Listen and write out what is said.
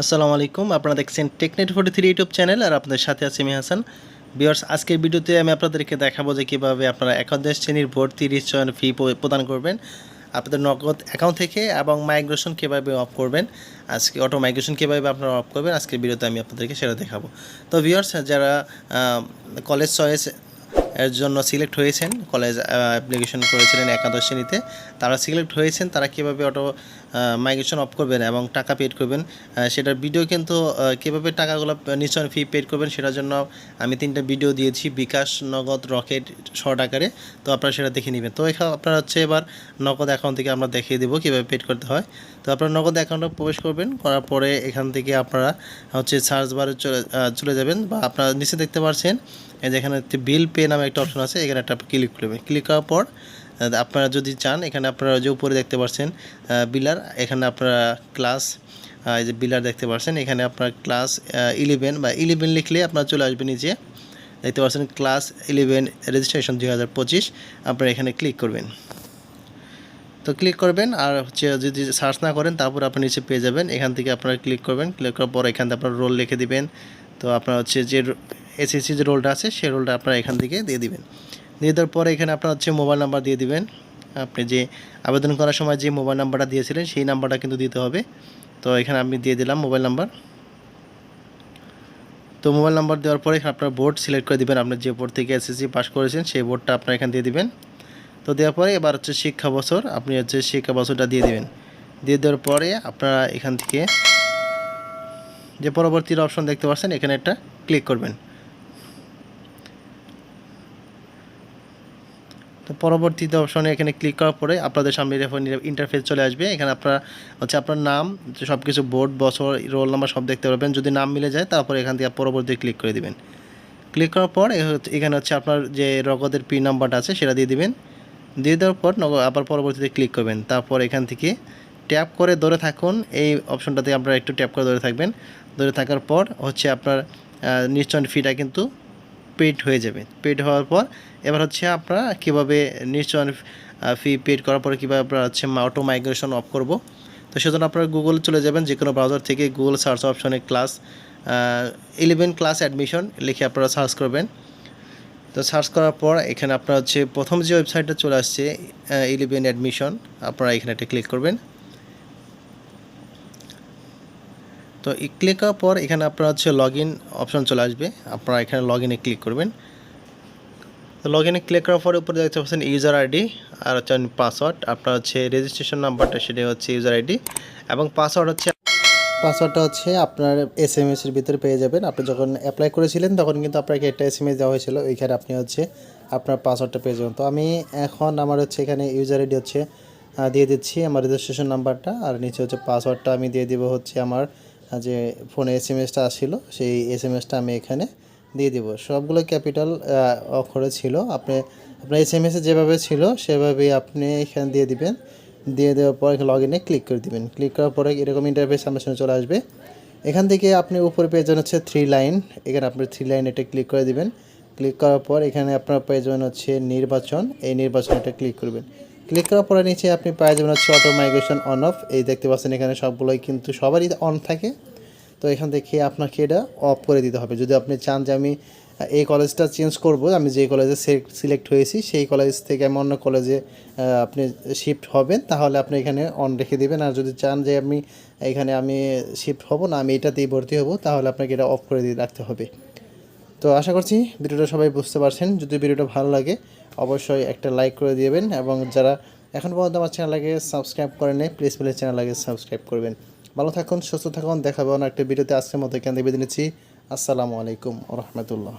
আসসালামু আলাইকুম। আপনারা দেখছেন Technet forty three YouTube channel আর আপনাদের সাথে আছে আমি হাসান। বিয়ার্স আজকের ভিডিওতে আমি আপনাদেরকে দেখাবো যে কীভাবে আপনারা একাদশ শ্রেণির ভর্তি রিচয়ন ফি প্রদান করবেন, আপনাদের নগদ অ্যাকাউন্ট থেকে এবং মাইগ্রেশন কীভাবে অফ করবেন, আজকে অটো মাইগ্রেশন কীভাবে আপনারা অফ করবেন, আজকের ভিডিওতে আমি আপনাদেরকে সেটা দেখাবো। তো ভিউয়ার্স, যারা কলেজ চয়েস জন্য সিলেক্ট হয়েছেন কলেজ অ্যাপ্লিকেশন করেছিলেন একাদশ শ্রেণীতে। তারা সিলেক্ট হয়েছেন, তারা কীভাবে অটো মাইগ্রেশন অফ করবেন এবং টাকা পেড করবেন সেটার ভিডিও কিন্তু কীভাবে টাকাগুলো নিশ্চয় ফি পেড করবেন সেটার জন্য আমি তিনটা ভিডিও দিয়েছি, বিকাশ, নগদ, রকেট শর্ট আকারে। তো আপনারা সেটা দেখে নেবেন। তো এখানে আপনারা হচ্ছে এবার নগদ অ্যাকাউন্ট থেকে আমরা দেখিয়ে দেবো কীভাবে পেড করতে হয়। তো আপনারা নগদ অ্যাকাউন্টে প্রবেশ করবেন, করার পরে এখান থেকে আপনারা হচ্ছে সার্চ বারে চলে চলে যাবেন বা আপনারা নিচে দেখতে পাচ্ছেন এই যে এখানে একটি বিল পে নামে একটা অপশন আছে, এখানে একটা ক্লিক করবেন ক্লিক করার পর আপনারা যদি চান, এখানে আপনারা যে উপরে দেখতে পাচ্ছেন বিলার, এখানে আপনারা ক্লাস এই যে বিলার দেখতে পাচ্ছেন এখানে আপনার ক্লাস ইলেভেন বা ইলেভেন লিখলে আপনার চলে আসবে নিচে দেখতে পাচ্ছেন ক্লাস ইলেভেন রেজিস্ট্রেশন দুই হাজার পঁচিশ, আপনারা এখানে ক্লিক করবেন। তো ক্লিক করবেন, আর হচ্ছে যদি সার্চ না করেন, তারপর আপনি নিচে পেয়ে যাবেন, এখান থেকে আপনারা ক্লিক করবেন ক্লিক করার পর এখান থেকে আপনার রোল লিখে দিবেন। তো আপনার হচ্ছে যে এসএসসি যে রোলটা আছে সেই রোলটা আপনারা এখান থেকে দিয়ে দিবেন। দিয়ে দেওয়ার পরে এখানে আপনার হচ্ছে মোবাইল নাম্বার দিয়ে দিবেন। আপনি যে আবেদন করার সময় যে মোবাইল নাম্বারটা দিয়েছিলেন, সেই নাম্বারটা কিন্তু দিতে হবে। তো এখানে আমি দিয়ে দিলাম মোবাইল নাম্বার তো মোবাইল নাম্বার দেওয়ার পরে আপনার বোর্ড সিলেক্ট করে দিবেন। আপনি যে বোর্ড থেকে এসএসসি পাস করেছেন, সেই বোর্ডটা আপনার এখানে দিয়ে দিবেন। তো দেওয়ার পরে এবার হচ্ছে শিক্ষা বছর, আপনি হচ্ছে শিক্ষা বছরটা দিয়ে দিবেন। দিয়ে দেওয়ার পরে আপনারা এখান থেকে যে পরবর্তী অপশন দেখতে পাচ্ছেন, এখানে একটা ক্লিক করবেন। পরবর্তীতে অপশনে এখানে ক্লিক করার পরে আপনাদের সামনে এরকম ইন্টারফেস চলে আসবে। এখানে আপনারা হচ্ছে আপনার নাম সব কিছু বোর্ড বছর রোল নাম্বার সব দেখতে পারবেন। যদি নাম মিলে যায়, তারপরে এখান থেকে পরবর্তী ক্লিক করে দিবেন। ক্লিক করার পর এখানে হচ্ছে আপনার যে রগদের পিন নাম্বারটা আছে, সেটা দিয়ে দিবেন। দিয়ে দেওয়ার পর আবার পরবর্তীতে ক্লিক করবেন। তারপর এখান থেকে ট্যাপ করে ধরে থাকুন। এই অপশনটাতে আপনারা একটু ট্যাপ করে ধরে থাকবেন। ধরে থাকার পর হচ্ছে আপনার নিশ্চয় ফিটা কিন্তু পেড হয়ে যাবে। পেড হওয়ার পর এবার হচ্ছে আপনারা কীভাবে নিশ্চয় ফি পেড করার পরে কীভাবে আপনারা হচ্ছে অটো মাইগ্রেশন অফ করব। তো সেজন্য আপনারা গুগল চলে যাবেন যে কোনো ব্রাউজার থেকে গুগল সার্চ অপশনে ক্লাস ইলেভেন ক্লাস অ্যাডমিশন লিখে আপনারা সার্চ করবেন। তো সার্চ করার পর এখানে আপনার হচ্ছে প্রথম যে ওয়েবসাইটটা চলে আসছে ইলেভেন অ্যাডমিশন আপনারা এখানে একটা ক্লিক করবেন। তো ক্লিক করার পর এখানে আপনার হচ্ছে লগ ইন অপশন চলে আসবে। আপনারা এখানে লগ ইনে ক্লিক করবেন। তো লগ ইনে ক্লিক করার পরে উপরে দেখতে পাচ্ছেন ইউজার আইডি আর হচ্ছে পাসওয়ার্ড আপনার হচ্ছে রেজিস্ট্রেশন নাম্বারটা সেটা হচ্ছে ইউজার আইডি এবং পাসওয়ার্ড হচ্ছে পাসওয়ার্ডটা হচ্ছে আপনার এস এম এসের ভিতরে পেয়ে যাবেন। আপনি যখন অ্যাপ্লাই করেছিলেন তখন কিন্তু আপনাকে একটা এস এম এস দেওয়া হয়েছিল। ওইখানে আপনি হচ্ছে আপনার পাসওয়ার্ডটা পেয়ে যাবেন। তো আমি এখন আমার হচ্ছে এখানে ইউজার আইডি হচ্ছে দিয়ে দিচ্ছি। আমার রেজিস্ট্রেশন নাম্বারটা আর নিচে হচ্ছে পাসওয়ার্ডটা আমি দিয়ে দিব হচ্ছে আমার যে ফোনে এস এম এসটা আসছিল, সেই এস এম এসটা আমি এখানে দিয়ে দিব। সবগুলো ক্যাপিটাল অক্ষরে ছিল। আপনি, আপনার এস এম এসে যেভাবে ছিল, সেভাবেই আপনি এখানে দিয়ে দিবেন। দিয়ে দেওয়ার পর লগ ইনে ক্লিক করে দিবেন। ক্লিক করার পরে এরকম ইন্টারফেস সামনে সামনে চলে আসবে। এখান থেকে আপনি উপরে পেয়ে হচ্ছে থ্রি লাইন এখানে আপনি থ্রি লাইন এটা ক্লিক করে দিবেন। ক্লিক করার পর এখানে আপনার পেয়ে হচ্ছে নির্বাচন। এই নির্বাচন এটা ক্লিক করবেন। ক্লিক করার পরে নিচে আপনি পেয়ে যাবেন হচ্ছে অটো মাইগ্রেশন অন অফ এই দেখতে পাচ্ছেন এখানে সবগুলোই কিন্তু সবারই অন থাকে। তো এখান থেকে আপনাকে এটা অফ করে দিতে হবে। যদি আপনি চান যে আমি এই কলেজটা চেঞ্জ করব, আমি যে কলেজে সিলেক্ট হয়েছি, সেই কলেজ থেকে আমি অন্য কলেজে আপনি শিফট হবেন, তাহলে আপনি এখানে অন রেখে দেবেন। আর যদি চান যে আমি এখানে আমি শিফট হব না, আমি এটাতেই ভর্তি হব, তাহলে আপনাকে এটা অফ করে দিয়ে রাখতে হবে। তো আশা করছি ভিডিওটা সবাই বুঝতে পারছেন। যদি ভিডিওটা ভালো লাগে, অবশ্যই একটা লাইক করে দিবেন এবং যারা এখন পর্যন্ত আমার চ্যানেলটাকে সাবস্ক্রাইব করেন প্লিজ প্লিজ চ্যানেলটাকে সাবস্ক্রাইব করবেন। ভালো থাকুন, সুস্থ থাকুন দেখাবেন একটা ভিডিওতে আজকের মতো এখান থেকে বেঁধে নিচ্ছি। আসসালামু আলাইকুম রহমতুল্লাহ।